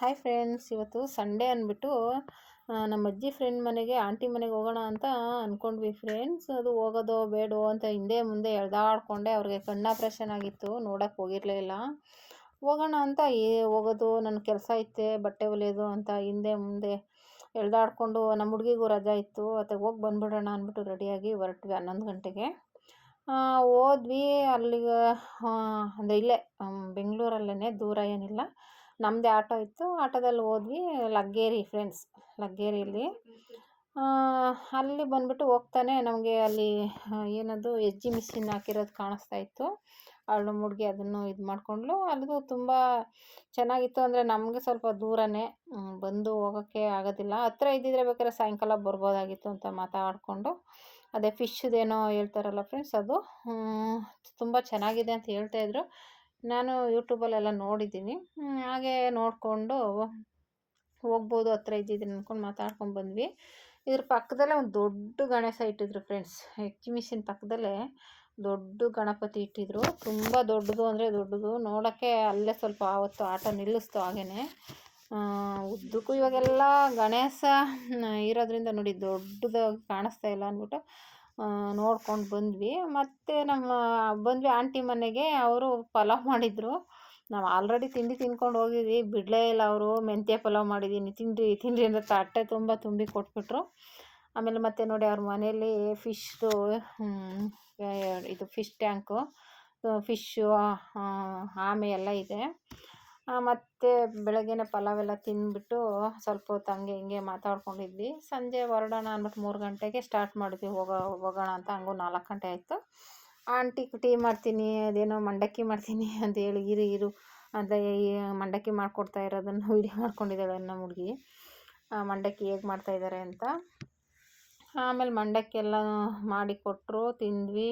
Hi friends ಇವತ್ತು Sunday ಅಂದ್ಬಿಟ್ಟು ನಮ್ಮ ಅಜ್ಜಿ ಫ್ರೆಂಡ್ ಮನೆಗೆ ಆಂಟಿ ಮನೆಗೆ ಹೋಗೋಣ ಅಂತ ಅಂದ್ಕೊಂಡ್ವಿ ಫ್ರೆಂಡ್ಸ್ ಅದು ಹೋಗೋದೋ, ಬೇಡೋ ಅಂತ ಹಿಂದೆ ಮುಂದೆ ಎಳ್ದಾಡ್ಕೊಂಡೆ, ಅವ್ರಿಗೆ ಕಣ್ಣಾಪ್ರೇಷನ್ ಆಗಿತ್ತು, ನೋಡೋಕೆ ಹೋಗಿರಲಿಲ್ಲ ಹೋಗೋಣ ಅಂತ, ಏ, ಹೋಗೋದು ನನ್ನ ಕೆಲಸ ಐತೆ, ಬಟ್ಟೆ ಹೊಲಿಯೋದು ಅಂತ ಹಿಂದೆ ಮುಂದೆ ಎಳ್ದಾಡ್ಕೊಂಡು, ನಮ್ಮ ಹುಡುಗಿಗೂ ರಜಾ ಇತ್ತು ಮತ್ತು ಹೋಗಿ ಬಂದ್ಬಿಡೋಣ ಅಂದ್ಬಿಟ್ಟು ರೆಡಿಯಾಗಿ ಹೊರಟ್ವಿ ಹನ್ನೊಂದು ಗಂಟೆಗೆ. ಹೋದ್ವಿ ಅಲ್ಲಿಗೆ ಅಂದರೆ ಇಲ್ಲೇ ಬೆಂಗಳೂರಲ್ಲೇ ದೂರ ಏನಿಲ್ಲ. ನಮ್ಮದೇ ಆಟೋ ಇತ್ತು. ಆಟೋದಲ್ಲಿ ಹೋದ್ವಿ ಲಗ್ಗೇರಿ ಫ್ರೆಂಡ್ಸ್ ಲಗ್ಗೇರಿಯಲ್ಲಿ. ಅಲ್ಲಿ ಬಂದ್ಬಿಟ್ಟು ಹೋಗ್ತಾನೆ. ನಮಗೆ ಅಲ್ಲಿ ಏನದು ಎಜ್ಜಿ ಮಿಷಿನ್ ಹಾಕಿರೋದು ಕಾಣಿಸ್ತಾ ಇತ್ತು. ಅವಳು ನಮ್ಮ ಹುಡುಗಿ ಅದನ್ನು ಇದು ಮಾಡಿಕೊಂಡ್ಲು ಅದು ತುಂಬ ಚೆನ್ನಾಗಿತ್ತು ಅಂದರೆ ನಮಗೆ ಸ್ವಲ್ಪ ದೂರನೇ. ಬಂದು ಹೋಗೋಕ್ಕೆ ಆಗೋದಿಲ್ಲ. ಹತ್ರ ಇದ್ದಿದ್ರೆ ಬೇಕಾದ್ರೆ ಸಾಯಂಕಾಲ ಬರ್ಬೋದಾಗಿತ್ತು ಅಂತ ಮಾತಾಡಿಕೊಂಡು. ಅದೇ ಫಿಶ್ದೇನೋ ಹೇಳ್ತಾರಲ್ಲ ಫ್ರೆಂಡ್ಸ್ ಅದು. ತುಂಬ ಚೆನ್ನಾಗಿದೆ ಅಂತ ಹೇಳ್ತಾಯಿದ್ರು ನಾನು ಯೂಟ್ಯೂಬಲ್ಲೆಲ್ಲ ನೋಡಿದ್ದೀನಿ. ಹಾಗೆ ನೋಡಿಕೊಂಡು ಹೋಗ್ಬೋದು, ಹತ್ರ ಇದ್ದಿದ್ದೀನಿ ಅಂದ್ಕೊಂಡು ಮಾತಾಡ್ಕೊಂಡು ಬಂದ್ವಿ. ಇದ್ರ ಪಕ್ಕದಲ್ಲೇ ಒಂದು ದೊಡ್ಡ ಗಣೇಶ ಇಟ್ಟಿದ್ರು ಫ್ರೆಂಡ್ಸ್ ಎಕ್ಸಿಮಿಷನ್ ಪಕ್ಕದಲ್ಲೇ ದೊಡ್ಡ ಗಣಪತಿ ಇಟ್ಟಿದ್ರು. ತುಂಬ ದೊಡ್ಡದು ಅಂದರೆ ದೊಡ್ಡದು. ನೋಡೋಕ್ಕೆ ಅಲ್ಲೇ ಸ್ವಲ್ಪ ಆವತ್ತು ಆಟ ನಿಲ್ಲಿಸ್ತು ಹಾಗೇ ಉದ್ದಕ್ಕೂ ಇವಾಗೆಲ್ಲ ಗಣೇಶ ಇರೋದ್ರಿಂದ ನೋಡಿ ದೊಡ್ಡದಾಗಿ ಕಾಣಿಸ್ತಾ ಇಲ್ಲ ಅಂದ್ಬಿಟ್ಟು ನೋಡ್ಕೊಂಡು ಬಂದ್ವಿ. ಮತ್ತು ನಮ್ಮ ಬಂದ್ವಿ ಆಂಟಿ ಮನೆಗೆ, ಅವರು ಪಲಾವ್ ಮಾಡಿದರು. ನಾವು ಆಲ್ರೆಡಿ ತಿಂಡಿ ತಿನ್ಕೊಂಡು ಹೋಗಿದ್ವಿ. ಬಿಡಲೇ ಇಲ್ಲ ಅವರು, ಮೆಂತ್ಯ ಪಲಾವ್ ಮಾಡಿದ್ದೀನಿ ತಿಂಡಿ ತಿಂಡಿ ಅಂದರೆ ತಟ್ಟೆ ತುಂಬ ತುಂಬಿ ಕೊಟ್ಬಿಟ್ರು. ಆಮೇಲೆ ಮತ್ತೆ ನೋಡಿ ಅವ್ರ ಮನೇಲಿ ಫಿಶ್ದು ಇದು ಫಿಶ್ ಟ್ಯಾಂಕು ಫಿಶ್ಶು ಆಮೆ ಎಲ್ಲ ಇದೆ. ಮತ್ತು ಬೆಳಗ್ಗೆನೇ ಪಲಾವ್ ಎಲ್ಲ ತಿಂದ್ಬಿಟ್ಟು ಸ್ವಲ್ಪ ಹೊತ್ತು ಹಂಗೆ ಹಿಂಗೆ ಮಾತಾಡ್ಕೊಂಡಿದ್ವಿ. ಸಂಜೆ ಹೊರಡೋಣ ಅಂದ್ಬಿಟ್ಟು ಮೂರು ಗಂಟೆಗೆ ಸ್ಟಾರ್ಟ್ ಮಾಡಿದ್ವಿ. ಹೋಗೋ, ಹೋಗೋಣ ಅಂತ ಹಂಗೂ ನಾಲ್ಕು ಗಂಟೆ ಆಯಿತು. ಆಂಟಿ ಟೀ ಮಾಡ್ತೀನಿ, ಅದೇನೋ ಮಂಡಕ್ಕಿ ಮಾಡ್ತೀನಿ ಅಂತ ಹೇಳಿ, ಇರು ಇರು ಅಂತ ಮಂಡಕ್ಕಿ ಮಾಡಿಕೊಡ್ತಾ ಇರೋದನ್ನು ವೀಡಿಯೋ ಮಾಡ್ಕೊಂಡಿದ್ದಾಳೆ ನಮ್ಮ ಹುಡುಗಿ. ಮಂಡಕ್ಕಿ ಹೇಗೆ ಮಾಡ್ತಾಯಿದ್ದಾರೆ ಅಂತ. ಆಮೇಲೆ ಮಂಡಕ್ಕಿ ಎಲ್ಲ ಮಾಡಿಕೊಟ್ರು ತಿಂದ್ವಿ.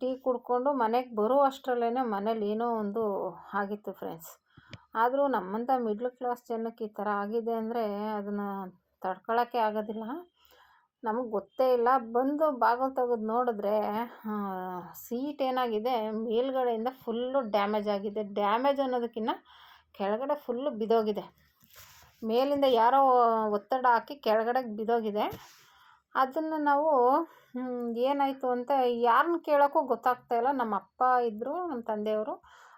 ಟೀ ಕುಡ್ಕೊಂಡು ಮನೆಗೆ ಬರೋ ಅಷ್ಟರಲ್ಲೇ ಮನೇಲಿ ಏನೋ ಒಂದು ಆಗಿತ್ತು ಫ್ರೆಂಡ್ಸ್ ಆದರೂ ನಮ್ಮಂಥ ಮಿಡ್ಲ್ ಕ್ಲಾಸ್ ಜನಕ್ಕೆ ಈ ಥರ ಆಗಿದೆ ಅಂದರೆ ಅದನ್ನು ತಡ್ಕೊಳ್ಳೋಕ್ಕೆ ಆಗೋದಿಲ್ಲ. ನಮಗೆ ಗೊತ್ತೇ ಇಲ್ಲ. ಬಂದು ಬಾಗಿಲು ತೆಗೆದು ನೋಡಿದ್ರೆ ಸೀಟ್ ಏನಾಗಿದೆ, ಮೇಲ್ಗಡೆಯಿಂದ ಫುಲ್ಲು ಡ್ಯಾಮೇಜ್ ಆಗಿದೆ. ಡ್ಯಾಮೇಜ್ ಅನ್ನೋದಕ್ಕಿಂತ ಕೆಳಗಡೆ ಫುಲ್ಲು ಬಿದ್ದೋಗಿದೆ ಮೇಲಿಂದ ಯಾರೋ ಒತ್ತಡ ಹಾಕಿ ಕೆಳಗಡೆ ಬಿದ್ದೋಗಿದೆ ಅದನ್ನು ನಾವು ಏನಾಯಿತು ಅಂತ ಯಾರನ್ನ ಕೇಳೋಕ್ಕೂ ಗೊತ್ತಾಗ್ತಾ ಇಲ್ಲ. ನಮ್ಮ ಅಪ್ಪ ಇದ್ದರು ನಮ್ಮ ತಂದೆಯವರು.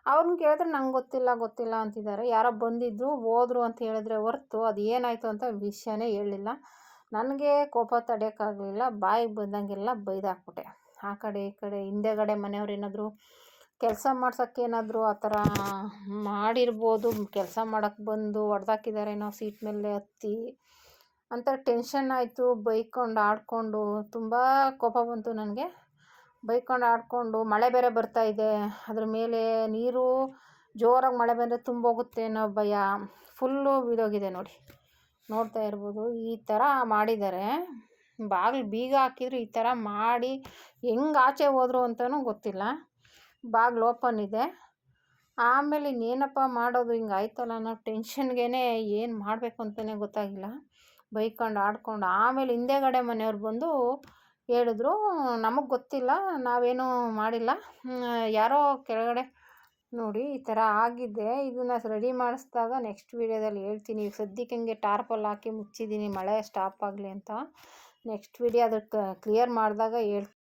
ಅವ್ರನ್ನ ಕೇಳಿದ್ರೆ ನಂಗೆ ಗೊತ್ತಿಲ್ಲ ಗೊತ್ತಿಲ್ಲ ಅಂತಿದ್ದಾರೆ. ಯಾರೋ ಬಂದಿದ್ರು, ಹೋದ್ರು ಅಂತ ಹೇಳಿದ್ರೆ ಹೊರ್ತು ಅದು ಏನಾಯಿತು ಅಂತ ವಿಷಯನೇ ಹೇಳಿಲ್ಲ ನನಗೆ ಕೋಪ ತಡೆಯೋಕ್ಕಾಗಲಿಲ್ಲ ಬಾಯಿಗೆ ಬಂದಂಗೆಲ್ಲ ಬೈದಾಕ್ಬಿಟ್ಟೆ. ಆ ಕಡೆ, ಈ ಕಡೆ, ಹಿಂದೆಗಡೆ ಮನೆಯವ್ರು ಏನಾದರೂ ಕೆಲಸ ಮಾಡ್ಸೋಕ್ಕೇನಾದರೂ ಆ ಥರ ಮಾಡಿರ್ಬೋದು. ಕೆಲಸ ಮಾಡೋಕ್ಕೆ ಬಂದು ಹೊಡ್ದಾಕಿದಾರೇನೋ ಸೀಟ್ ಮೇಲೆ ಹತ್ತಿ. ಅಂತ ಟೆನ್ಷನ್ ಆಯಿತು. ಬೈಕೊಂಡು ಆಡಿಕೊಂಡು ತುಂಬ ಕೋಪ ಬಂತು ನನಗೆ. ಬೈಕೊಂಡು ಆಡಿಕೊಂಡು ಮಳೆ ಬೇರೆ ಬರ್ತಾ ಇದೆ. ಅದ್ರ ಮೇಲೆ ನೀರು ಜೋರಾಗಿ ಮಳೆ ಬಂದರೆ ತುಂಬೋಗುತ್ತೆ ಅನ್ನೋ ಭಯ ಫುಲ್ಲು ಬಿದ್ದೋಗಿದೆ ನೋಡಿ. ನೋಡ್ತಾ ಇರ್ಬೋದು. ಈ ಥರ ಮಾಡಿದ್ದಾರೆ. ಬಾಗಿಲು ಬೀಗ ಹಾಕಿದ್ರು ಈ ಥರ ಮಾಡಿ ಹೆಂಗೆ ಆಚೆ ಹೋದ್ರು ಅಂತಲೂ ಗೊತ್ತಿಲ್ಲ. ಬಾಗಿಲು ಓಪನ್ ಇದೆ. ಆಮೇಲೆ ಇನ್ನೇನಪ್ಪ ಮಾಡೋದು ಹಿಂಗೆ ಆಯ್ತಲ್ಲ ನಾವು ಟೆನ್ಷನ್ಗೇ ಏನು ಮಾಡಬೇಕು ಅಂತಲೇ ಗೊತ್ತಾಗಿಲ್ಲ. ಬೈಕೊಂಡು ಆಡ್ಕೊಂಡು ಆಮೇಲೆ ಹಿಂದೆಗಡೆ ಮನೆಯವ್ರು ಬಂದು ಹೇಳಿದ್ರು, ನಮಗೆ ಗೊತ್ತಿಲ್ಲ, ನಾವೇನೂ ಮಾಡಿಲ್ಲ. ಯಾರೋ ಕೆಳಗಡೆ ನೋಡಿ ಈ ಥರ ಆಗಿದೆ. ಇದನ್ನು ರೆಡಿ ಮಾಡಿಸ್ದಾಗ ನೆಕ್ಸ್ಟ್ ವೀಡಿಯೋದಲ್ಲಿ ಹೇಳ್ತೀನಿ. ಈಗ ಸದ್ಯಕ್ಕೆ ಹಂಗೆ ಟಾರ್ಪಲ್ ಹಾಕಿ ಮುಚ್ಚಿದ್ದೀನಿ, ಮಳೆ ಸ್ಟಾಪ್ ಆಗಲಿ ಅಂತ. ನೆಕ್ಸ್ಟ್ ವೀಡಿಯೋ ಅದಕ್ಕೆ ಕ್ಲಿಯರ್ ಮಾಡಿದಾಗ ಹೇಳ್ತೀನಿ.